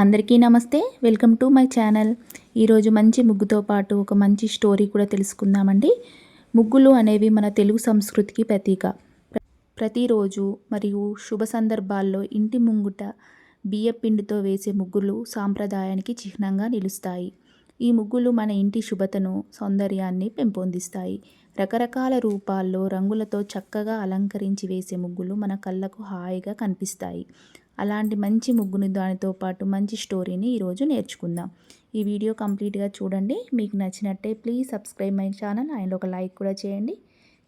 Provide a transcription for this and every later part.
అందరికీ నమస్తే. Welcome to my channel. ఈరోజు మంచి ముగ్గుతో పాటు ఒక మంచి స్టోరీ కూడా తెలుసుకుందామండి. ముగ్గులు అనేవి మన తెలుగు సంస్కృతికి ప్రతీక. ప్రతిరోజు మరియు శుభ సందర్భాల్లో ఇంటి ముంగుట బియ్యపిండితో వేసే ముగ్గులు సాంప్రదాయానికి చిహ్నంగా నిలుస్తాయి. ఈ ముగ్గులు మన ఇంటి శుభతను సౌందర్యాన్ని పెంపొందిస్తాయి. రకరకాల రూపాల్లో రంగులతో చక్కగా అలంకరించి వేసే ముగ్గులు మన కళ్ళకు హాయిగా కనిపిస్తాయి. అలాంటి మంచి ముగ్గుని దానితో పాటు మంచి స్టోరీని ఈరోజు నేర్చుకుందాం. ఈ వీడియో కంప్లీట్గా చూడండి. మీకు నచ్చినట్టే please subscribe my channel and ఒక లైక్ కూడా చేయండి.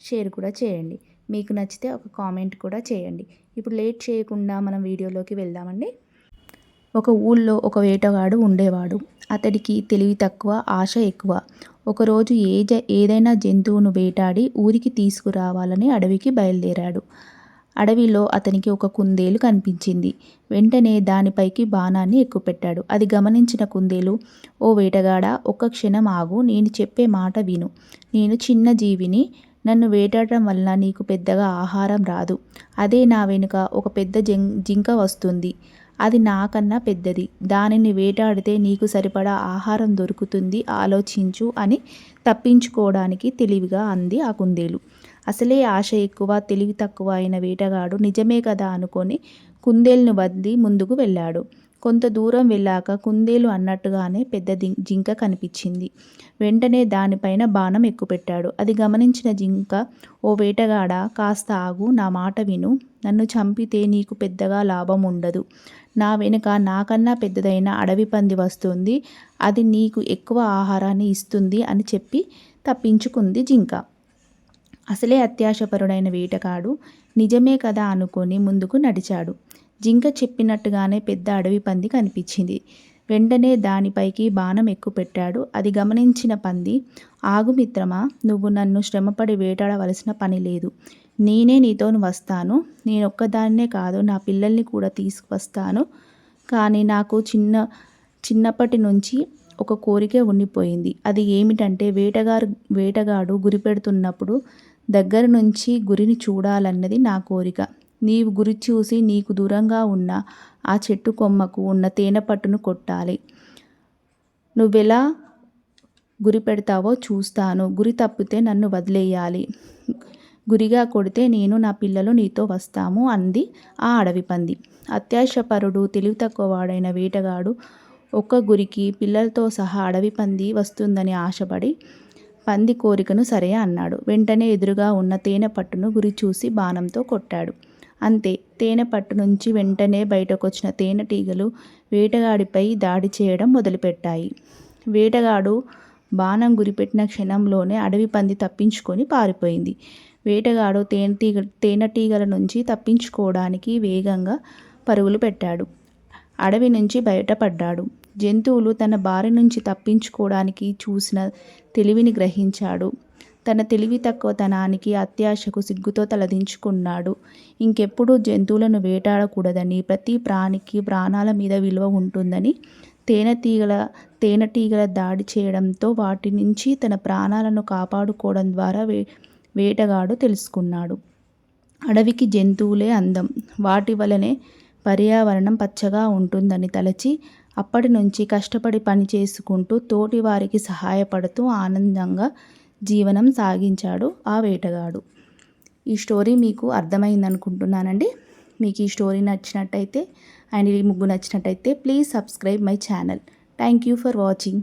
షేర్ కూడా చేయండి. మీకు నచ్చితే ఒక కామెంట్ కూడా చేయండి. ఇప్పుడు లేట్ చేయకుండా మనం వీడియోలోకి వెళ్దామండి. ఒక ఊళ్ళో ఒక వేటగాడు ఉండేవాడు. అతడికి తెలివి తక్కువ ఆశ ఎక్కువ. ఒకరోజు ఏ ఏదైనా జంతువును వేటాడి ఊరికి తీసుకురావాలని అడవికి బయలుదేరాడు. అడవిలో అతనికి ఒక కుందేలు కనిపించింది. వెంటనే దానిపైకి బాణాన్ని ఎక్కుపెట్టాడు. అది గమనించిన కుందేలు ఓ వేటగాడ ఒక్క క్షణం ఆగు నేను చెప్పే మాట విను. నేను చిన్న జీవిని నన్ను వేటాడటం వలన నీకు పెద్దగా ఆహారం రాదు. అదే నా వెనుక ఒక పెద్ద జింక వస్తుంది. అది నాకన్నా పెద్దది. దానిని వేటాడితే నీకు సరిపడా ఆహారం దొరుకుతుంది ఆలోచించు అని తప్పించుకోవడానికి తెలివిగా అంది ఆ కుందేలు. అసలే ఆశ ఎక్కువ తెలివి తక్కువ అయిన వేటగాడు నిజమే కదా అనుకొని కుందేలును వద్ది ముందుకు వెళ్ళాడు. కొంత దూరం వెళ్ళాక కుందేలు అన్నట్టుగానే పెద్ద జింక కనిపించింది. వెంటనే దానిపైన బాణం ఎక్కుపెట్టాడు. అది గమనించిన జింక ఓ వేటగాడ కాస్త ఆగు నా మాట విను. నన్ను చంపితే నీకు పెద్దగా లాభం ఉండదు. నా వెనుక నాకన్నా పెద్దదైన అడవి పంది వస్తుంది. అది నీకు ఎక్కువ ఆహారాన్ని ఇస్తుంది అని చెప్పి తప్పించుకుంది జింక. అసలే అత్యాశపరుడైన వేటగాడు నిజమే కదా అనుకొని ముందుకు నడిచాడు. జింక చెప్పినట్టుగానే పెద్ద అడవి పంది కనిపించింది. వెంటనే దానిపైకి బాణం ఎక్కుపెట్టాడు. అది గమనించిన పంది ఆగు మిత్రమా నువ్వు నన్ను శ్రమపడి వేటాడవలసిన పని లేదు. నేనే నీతో వస్తాను. నేనొక్కదాన్నే కాదు నా పిల్లల్ని కూడా తీసుకువస్తాను. కానీ నాకు చిన్న చిన్నప్పటి నుంచి ఒక కోరిక ఉండిపోయింది. అది ఏమిటంటే వేటగారు వేటగాడు గురిపెడుతున్నప్పుడు దగ్గర నుంచి గురిని చూడాలన్నది నా కోరిక. నీవు గురి చూసి నీకు దూరంగా ఉన్న ఆ చెట్టు కొమ్మకు ఉన్న తేనె పట్టును కొట్టాలి. నువ్వెలా గురి పెడతావో చూస్తాను. గురి తప్పితే నన్ను వదిలేయాలి. గురిగా కొడితే నేను నా పిల్లలు నీతో వస్తాము అంది ఆ అడవి పంది. అత్యాశపరుడు తెలివి తక్కువ వాడైన వేటగాడు ఒక్క గురికి పిల్లలతో సహా అడవి పంది వస్తుందని ఆశపడి పంది కోరికను సరే అన్నాడు. వెంటనే ఎదురుగా ఉన్న తేనె పట్టును గురి చూసి బాణంతో కొట్టాడు. అంతే తేనె పట్టు నుంచి వెంటనే బయటకొచ్చిన తేనెటీగలు వేటగాడిపై దాడి చేయడం మొదలుపెట్టాయి. వేటగాడు బాణం గురిపెట్టిన క్షణంలోనే అడవి పంది తప్పించుకొని పారిపోయింది. వేటగాడు తేనెటీగ తేనెటీగల నుంచి తప్పించుకోవడానికి వేగంగా పరుగులు పెట్టాడు. అడవి నుంచి బయటపడ్డాడు. జంతువులు తన బారి నుంచి తప్పించుకోవడానికి చూసిన తెలివిని గ్రహించాడు. తన తెలివి తక్కువతనానికి అత్యాశకు సిగ్గుతో తలదించుకున్నాడు. ఇంకెప్పుడు జంతువులను వేటాడకూడదని ప్రతి ప్రాణికి ప్రాణాల మీద విలువ ఉంటుందని తేనెటీగల తేనెటీగల దాడి చేయడంతో వాటి నుంచి తన ప్రాణాలను కాపాడుకోవడం ద్వారా వే వేటగాడు తెలుసుకున్నాడు. అడవికి జంతువులే అందం. వాటి వలనే పర్యావరణం పచ్చగా ఉంటుందని తలచి అప్పటి నుంచి కష్టపడి పని చేసుకుంటూ తోటి వారికి సహాయపడుతూ ఆనందంగా జీవనం సాగించాడు ఆ వేటగాడు. ఈ స్టోరీ మీకు అర్థమైంది అనుకుంటున్నానండి మీకు ఈ స్టోరీ నచ్చినట్టయితే అండ్ ఈ ముగ్గు నచ్చినట్టయితే please subscribe my channel. Thank you for watching.